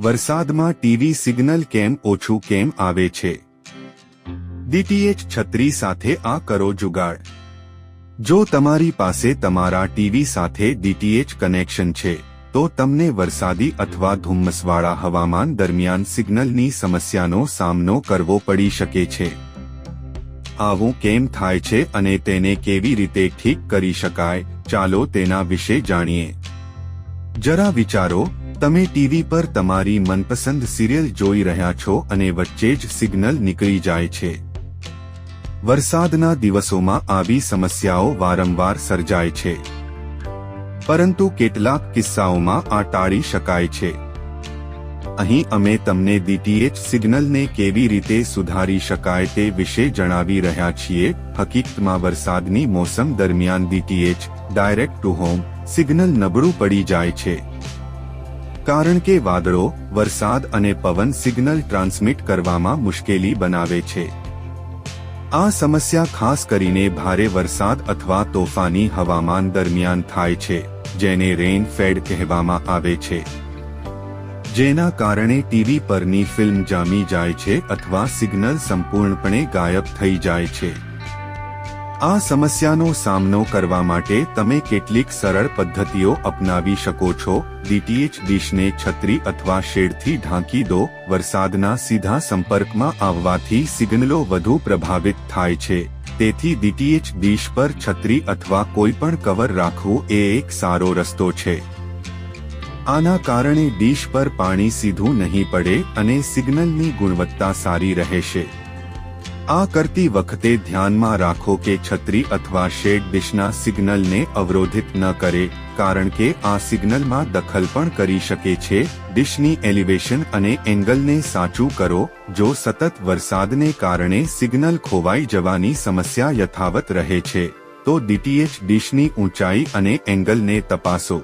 વરસાદમાં TV signal કેમ ઓછું કેમ આવે છે? ડીટીએચ છત્રી સાથે આ કરો જુગાડ. જો તમારી પાસે તમારા ટીવી સાથે ડીટીએચ કનેક્શન છે, તો તમને વરસાદી અથવા ધુમ્મસવાળા હવામાન દરમિયાન સિગ્નલની સમસ્યાનો સામનો કરવો પડી શકે છે. આવું કેમ થાય છે અને તેને કેવી રીતે ઠીક કરી શકાય, ચાલો તેના વિશે જાણીએ. જરા વિચારો તમે ટીવી પર તમારી મનપસંદ સિરિયલ જોઈ રહ્યા છો અને વચ્ચે જ સિગ્નલ નીકળી જાય છે. વરસાદના દિવસોમાં આવી સમસ્યાઓ વારંવાર સર્જાય છે. પરંતુ કેટલાક કિસ્સાઓમાં આ ટાળી શકાય છે. અહીં અમે તમને ડીટીએચ સિગ્નલને કેવી રીતે સુધારી શકાય તે વિશે જણાવી રહ્યા છીએ. હકીકતમાં વરસાદની મોસમ દરમિયાન DTH direct to home, signal નબળું પડી જાય છે. કારણ કે વાદળો, વરસાદ અને પવન સિગ્નલ ટ્રાન્સમિટ કરવામાં મુશ્કેલી બનાવે છે. આ સમસ્યા ખાસ કરીને ભારે વરસાદ અથવા તોફાની હવામાન દરમિયાન થાય છે, જેને રેઇન ફેડ કહેવામાં આવે છે. જેના કારણે ટીવી પરની ફિલ્મ જામી જાય છે અથવા સિગ્નલ સંપૂર્ણપણે ગાયબ થઈ જાય છે. આ સમસ્યાનો સામનો કરવા માટે તમે કેટલીક સરળ પદ્ધતિઓ અપનાવી શકો છો. ડીટીએચ ડીશને છત્રી અથવા શેડથી ઢાંકી દો. વરસાદના સીધા સંપર્કમાં આવવાથી સિગ્નલો વધુ પ્રભાવિત થાય છે. તેથી ડીટીએચ ડીશ પર છત્રી અથવા કોઈ પણ કવર રાખવું એ એક સારો રસ્તો છે. આના કારણે ડીશ પર પાણી સીધું નહીં પડે અને સિગ્નલની ગુણવત્તા સારી રહેશે. આ કરતી વખતે ધ્યાનમાં રાખો કે છત્રી અથવા શેડ ડિશના સિગ્નલને અવરોધિત ન કરે, કારણ કે આ સિગ્નલમાં દખલ પણ કરી શકે છે. ડિશની એલિવેશન અને એંગલને સાચું કરો, જો સતત વરસાદને કારણે સિગ્નલ ખોવાઈ જવાની સમસ્યા યથાવત રહે છે, તો ડીટીએચ ડિશની ઊંચાઈ અને એંગલને તપાસો.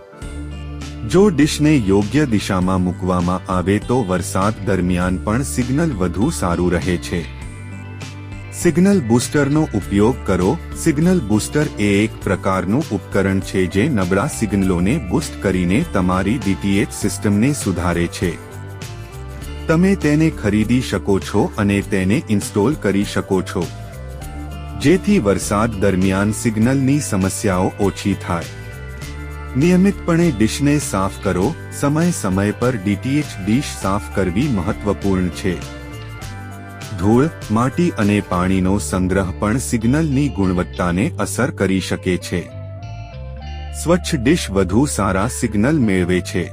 જો ડિશને યોગ્ય દિશામાં મૂકવામાં આવે તો વરસાદ દરમિયાન પણ સિગ્નલ વધુ સારું રહે છે. સિગ્નલ બૂસ્ટરનો ઉપયોગ કરો. સિગ્નલ બૂસ્ટર એ એક પ્રકારનું ઉપકરણ છે જે નબળા સિગ્નલોને બૂસ્ટ કરીને તમારી ડીટીએચ સિસ્ટમને સુધારે છે. તમે તેને ખરીદી શકો છો અને તેને ઇન્સ્ટોલ કરી શકો છો. જેથી વરસાદ દરમિયાન સિગ્નલની સમસ્યાઓ ઓછી થાય. નિયમિતપણે ડીશને સાફ કરો. સમય સમય પર ડીટીએચ ડીશ સાફ કરવી મહત્વપૂર્ણ છે. ધૂળ, માટી અને પાણીનો સંગ્રહ પણ સિગ્નલની ગુણવત્તાને અસર કરી શકે છે. સ્વચ્છ ડિશ વધુ સારા સિગ્નલ મેળવે છે.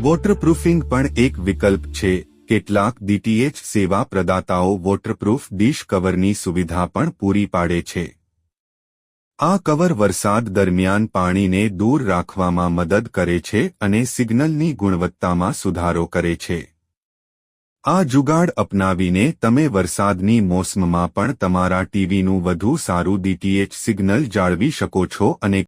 વોટરપ્રૂફિંગ પણ એક વિકલ્પ છે. કેટલાક ડીટીએચ સેવા પ્રદાતાઓ વોટરપ્રૂફ ડિશ કવરની સુવિધા પણ પૂરી પાડે છે. આ કવર વરસાદ દરમિયાન પાણીને દૂર રાખવામાં મદદ કરે છે અને સિગ્નલની ગુણવત્તામાં સુધારો કરે છે. આ જુગાડ અપનાવીને તમે વરસાદની મોસમમાં પણ તમારા ટીવીનું વધુ સારું ડીટીએચ સિગ્નલ જાળવી શકો છો અને